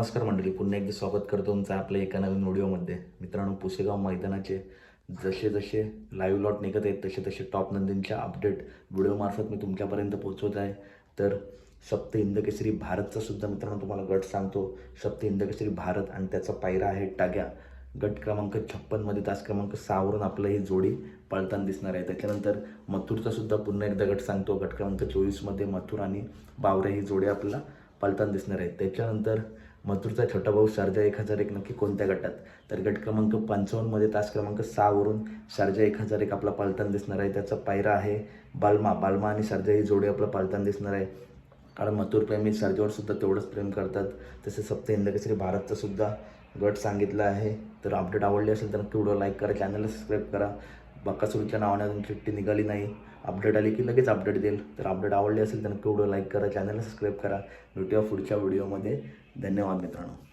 नमस्कार मंडळी पुन्हा एकदा स्वागत करतो तुमचं आपल्या एका नवीन व्हिडिओमध्ये. मित्रांनो पुसेगाव मैदानाचे जसे जसे लाईव्ह लॉट निघत आहेत तसे तसे टॉप नंदींच्या अपडेट व्हिडिओमार्फत मी तुमच्यापर्यंत पोहोचवत आहे. तर सप्त हिंदकेसरी भारतचा सुद्धा मित्रांनो तुम्हाला गट सांगतो. सप्त हिंदकेसरी भारत आणि त्याचा पायरा आहे टाग्या गट क्रमांक छप्पनमध्ये तास क्रमांक सहावरून आपलं ही जोडी पळताना दिसणार आहे. त्याच्यानंतर मथुरचा सुद्धा पुन्हा एकदा गट सांगतो. गट क्रमांक चोवीसमध्ये मथुर आणि बावरे ही जोडी आपल्याला पळताना दिसणार आहे. त्याच्यानंतर मथुरचा छोटा भाऊ शारजा एक हजार एक नक्की कोणत्या गटात? तर गट क्रमांक पंचावन्नमध्ये तास क्रमांक सहावरून शारजा एक हजार एक आपला पालतान दिसणार आहे. त्याचा पायरा आहे बालमा. बालमा आणि शारजा ही जोडी आपला पालतान दिसणार आहे. कारण मथुर प्रेमी शारजावर सुद्धा तेवढंच प्रेम करतात. तसे सप्त हिंदकेसरी भारतचा सुद्धा गट सांगितला आहे. तर अपडेट आवडली असेल तर नक्की व्हिडिओ लाईक करा चॅनलला सबस्क्राईब करा. बक्कासूरच्या नावाने अजून चिठ्ठी निघाली नाही. अपडेट आली की लगेच अपडेट देईल. तर अपडेट आवडली असेल तर नक्की व्हिडिओ लाईक करा चॅनलला सबस्क्राईब करा. भेटूया पुढच्या व्हिडिओमध्ये. धन्यवाद मित्रांनो.